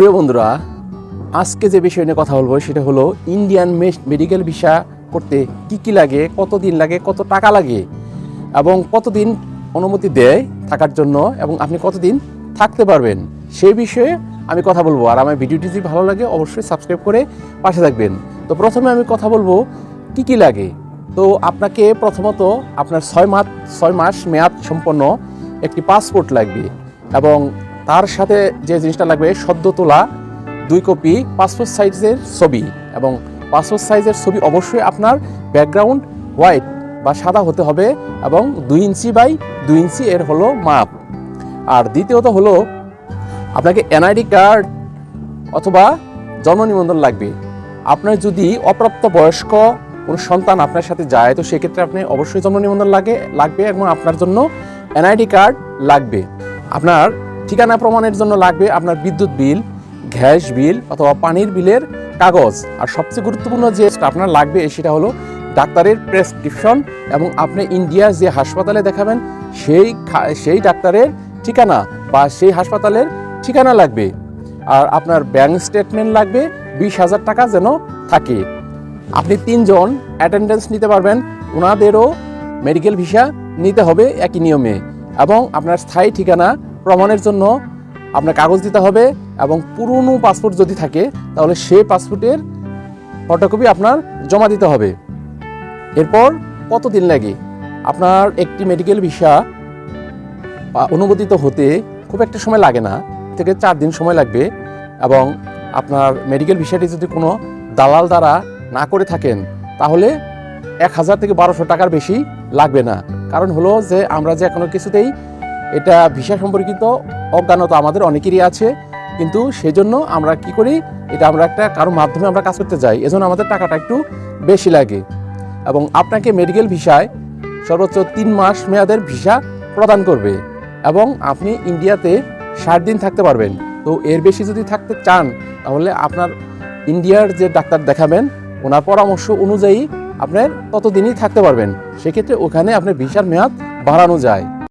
প্রিয় বন্ধুরা, আজকে যে বিষয় নিয়ে কথা বলব সেটা হলো ইন্ডিয়ান মেডিকেল ভিসা করতে কি কি লাগে কত দিন লাগে, কত টাকা লাগে এবং কতদিন অনুমতি দেয় থাকার জন্য এবং আপনি কতদিন থাকতে পারবেন সেই বিষয়ে আমি কথা বলব। আর আমার ভিডিওটি যদি ভালো লাগে, অবশ্যই সাবস্ক্রাইব করে পাশে থাকবেন। তো প্রথমে আমি কথা বলব কি কি লাগে। তো আপনাকে প্রথমত আপনার ছয় মাস ছয় মাস মেয়াদ সম্পন্ন একটি পাসপোর্ট লাগবে এবং তার সাথে যে জিনিসটা লাগবে, সদ্য তোলা দুই কপি পাসপোর্ট সাইজের ছবি। এবং পাসপোর্ট সাইজের ছবি অবশ্যই আপনার ব্যাকগ্রাউন্ড হোয়াইট বা সাদা হতে হবে এবং দুই ইঞ্চি বাই দুই ইঞ্চি এর হলো মাপ। আর দ্বিতীয়ত হলো, আপনাকে এনআইডি কার্ড অথবা জন্ম নিবন্ধন লাগবে। আপনার যদি অপ্রাপ্ত বয়স্ক কোনো সন্তান আপনার সাথে যায়, তো সেক্ষেত্রে আপনি অবশ্যই জন্ম নিবন্ধন লাগে, লাগবে এবং আপনার জন্য এনআইডি কার্ড লাগবে। আপনার ঠিকানা প্রমাণের জন্য লাগবে আপনার বিদ্যুৎ বিল, গ্যাস বিল অথবা পানির বিলের কাগজ। আর সবচেয়ে গুরুত্বপূর্ণ যে আপনার লাগবে সেটা হলো ডাক্তারের প্রেসক্রিপশন এবং আপনি ইন্ডিয়ার যে হাসপাতালে দেখাবেন, সেই সেই ডাক্তারের ঠিকানা বা সেই হাসপাতালের ঠিকানা লাগবে। আর আপনার ব্যাংক স্টেটমেন্ট লাগবে, বিশ হাজার টাকা যেন থাকে। আপনি তিনজন অ্যাটেন্ডেন্স নিতে পারবেন ওনাদেরও মেডিকেল ভিসা নিতে হবে একই নিয়মে। এবং আপনার স্থায়ী ঠিকানা প্রমাণের জন্য আপনার কাগজ দিতে হবে এবং পুরনো পাসপোর্ট যদি থাকে, তাহলে সেই পাসপোর্টের ফটোকপি আপনার জমা দিতে হবে। এরপর কতদিন লাগে? আপনার একটি মেডিকেল ভিসা অনুমোদিত হতে খুব একটা সময় লাগে না, থেকে চার দিন সময় লাগবে এবং আপনার মেডিকেল ভিসাটি যদি কোনো দালাল দ্বারা না করে থাকেন, তাহলে এক হাজার থেকে বারোশো টাকার বেশি লাগবে না। কারণ হলো যে আমরা যে এখনও কিছুতেই এটা ভিসা সম্পর্কিত, অজ্ঞানতা আমাদের অনেকেরই আছে, কিন্তু সেজন্য আমরা কি করি, এটা আমরা একটা কারোর মাধ্যমে আমরা কাজ করতে যাই, এজন্য আমাদের টাকাটা একটু বেশি লাগে। এবং আপনাকে মেডিকেল ভিসায় সর্বোচ্চ তিন মাস মেয়াদের ভিসা প্রদান করবে এবং আপনি ইন্ডিয়াতে ষাট দিন থাকতে পারবেন। তো এর বেশি যদি থাকতে চান, তাহলে আপনার ইন্ডিয়ার যে ডাক্তার দেখাবেন, ওনার পরামর্শ অনুযায়ী আপনার ততদিনই থাকতে পারবেন। সেক্ষেত্রে ওখানে আপনার ভিসার মেয়াদ বাড়ানো যায়।